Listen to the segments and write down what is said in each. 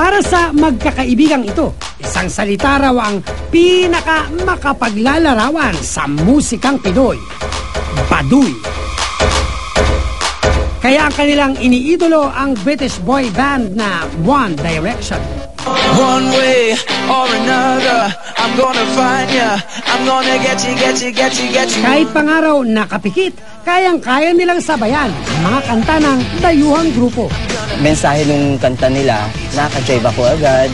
Para sa magkakaibigang ito, isang salita raw ang pinaka makapaglalarawan sa musikang Pinoy. Baduy. Kaya ang kanilang iniidolo ang British boy band na One Direction. One way or another, I'm gonna find ya. I'm gonna get you, get you, get you, get you. Kahit pangaraw nakapikit, kayang-kaya nilang sabayan ang mga kanta ng dayuhang grupo. Mensahe nung kanta nila, nakaka-jive ako agad.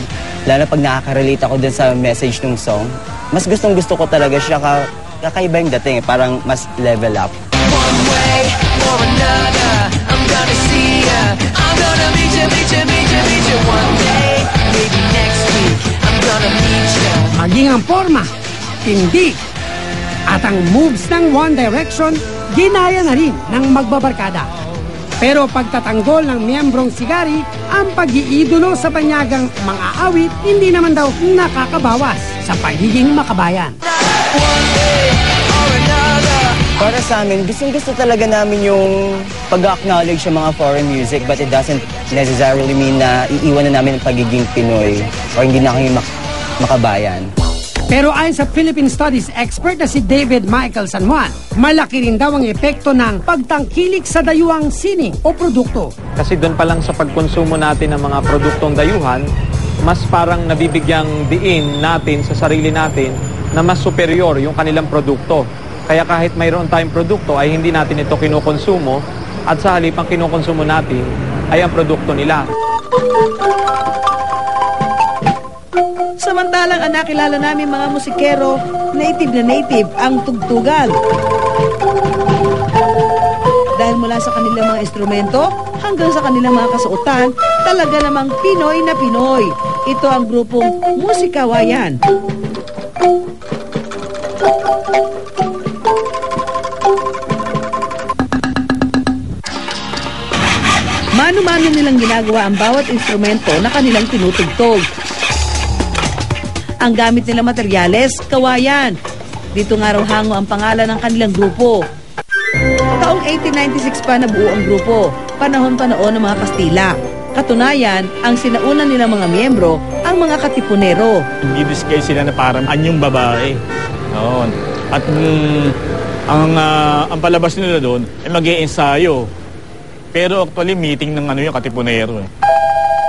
Lalo pag nakaka-relate ako dun sa message ng song. Mas gustong gusto ko talaga siya ka kakaiba yung dating, eh, parang mas level up. One way or another, I'm gonna see ya. I'm gonna meet you, meet you, meet you, meet you one day. Maybe next week, I'm gonna meet you. Maging ang forma, tindi, at ang moves ng One Direction, ginaya na rin ng magbabarkada. Pero pagtatanggol ng miyembrong sigari, ang pag-iidolo sa banyagang mga awit, hindi naman daw nakakabawas sa pagiging makabayan. Para sa amin, gustong gusto talaga namin yung pag-acknowledge sa mga foreign music but it doesn't necessarily mean na iiwan na namin ang pagiging Pinoy or hindi na kami mak- makabayan. Pero ayon sa Philippine Studies expert na si David Michael San Juan, malaki rin daw ang epekto ng pagtangkilik sa dayuhang sining o produkto. Kasi doon pa lang sa pagkonsumo natin ng mga produktong dayuhan, mas parang nabibigyang diin natin sa sarili natin na mas superior yung kanilang produkto. Kaya kahit mayroon tayong produkto ay hindi natin ito kinukonsumo at sa halip ang kinukonsumo natin ay ang produkto nila. Samantalang ang nakilala namin mga musikero, native na native ang tugtugan. Dahil mula sa kanilang mga instrumento hanggang sa kanilang mga kasuotan, talaga namang Pinoy na Pinoy. Ito ang grupong Musikawayan. Mano-mano nilang ginagawa ang bawat instrumento na kanilang tinutugtog. Ang gamit nila materyales, kawayan. Dito nga raw hango ang pangalan ng kanilang grupo. Taong 1896 pa nabuo ang grupo, panahon pa noon ng mga Kastila. Katunayan, ang sinauna nilang mga miyembro ang mga katipunero. i-disguise sila na parang anyong babae. Oo. At mm, ang, ah, ang palabas nila doon ay mag ensayo Pero actually, meeting ng ano yung katipunero. Eh.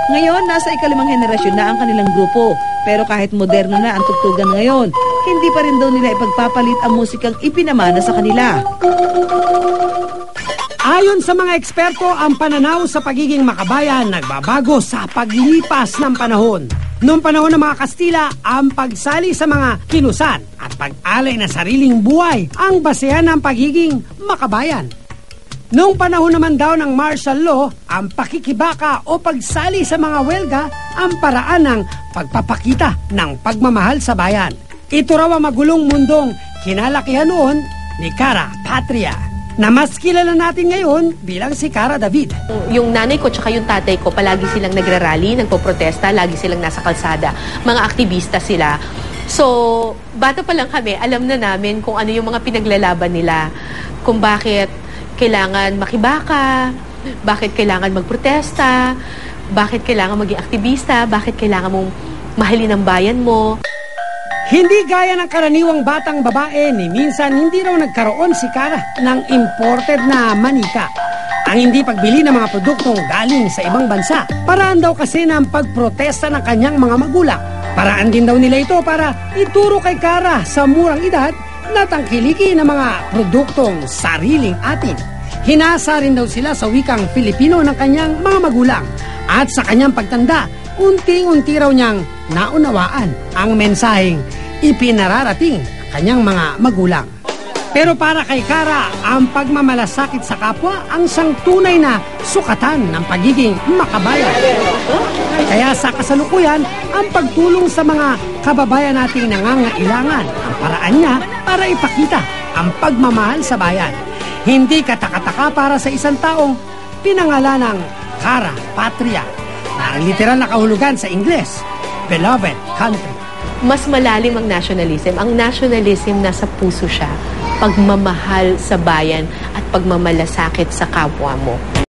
Ngayon, nasa ikalimang henerasyon na ang kanilang grupo. Pero kahit moderno na ang tugtugan ngayon, hindi pa rin daw nila ipagpapalit ang musikang ipinamana sa kanila. Ayon sa mga eksperto, ang pananaw sa pagiging makabayan nagbabago sa paglipas ng panahon. Noong panahon ng mga Kastila, ang pagsali sa mga kinusan at pag-alay na sariling buhay ang basehan ng pagiging makabayan. Noong panahon naman daw ng martial law, ang pakikibaka o pagsali sa mga welga ang paraan ng pagpapakita ng pagmamahal sa bayan. Ito raw ang magulong mundong kinalakihan noon ni Cara Patria na mas kilala natin ngayon bilang si Cara David. Yung nanay ko tsaka yung tatay ko, palagi silang nagrarally, nagpo-protesta, lagi silang nasa kalsada. Mga aktivista sila. So, bata pa lang kami, alam na namin kung ano yung mga pinaglalaban nila. Kung bakit kailangan makibaka, bakit kailangan magprotesta, bakit kailangan maging aktivista, bakit kailangan mong mahalin ang bayan mo. Hindi gaya ng karaniwang batang babae ni minsan hindi raw nagkaroon si Cara ng imported na manika. Ang hindi pagbili ng mga produktong galing sa ibang bansa. Paraan daw kasi ng pagprotesta ng kanyang mga magulang. Paraan din daw nila ito para ituro kay Cara sa murang edad na tangkiliki ng mga produktong sariling atin. Hinasa rin daw sila sa wikang Filipino ng kanyang mga magulang. At sa kanyang pagtanda, unti-unti raw niyang naunawaan ang mensaheng ipinararating kanyang mga magulang. Pero para kay Kara, ang pagmamalasakit sa kapwa ang sang tunay na sukatan ng pagiging makabayan. Kaya sa kasalukuyan, ang pagtulong sa mga kababayan nating nangangailangan ang paraan niya para ipakita ang pagmamahal sa bayan. Hindi katakataka para sa isang taong pinangalan ng Kara Patria na ang literal na kahulugan sa Ingles, Beloved Country. Mas malalim ang nationalism. Ang nationalism nasa puso siya. Pagmamahal sa bayan at pagmamalasakit sa kapwa mo.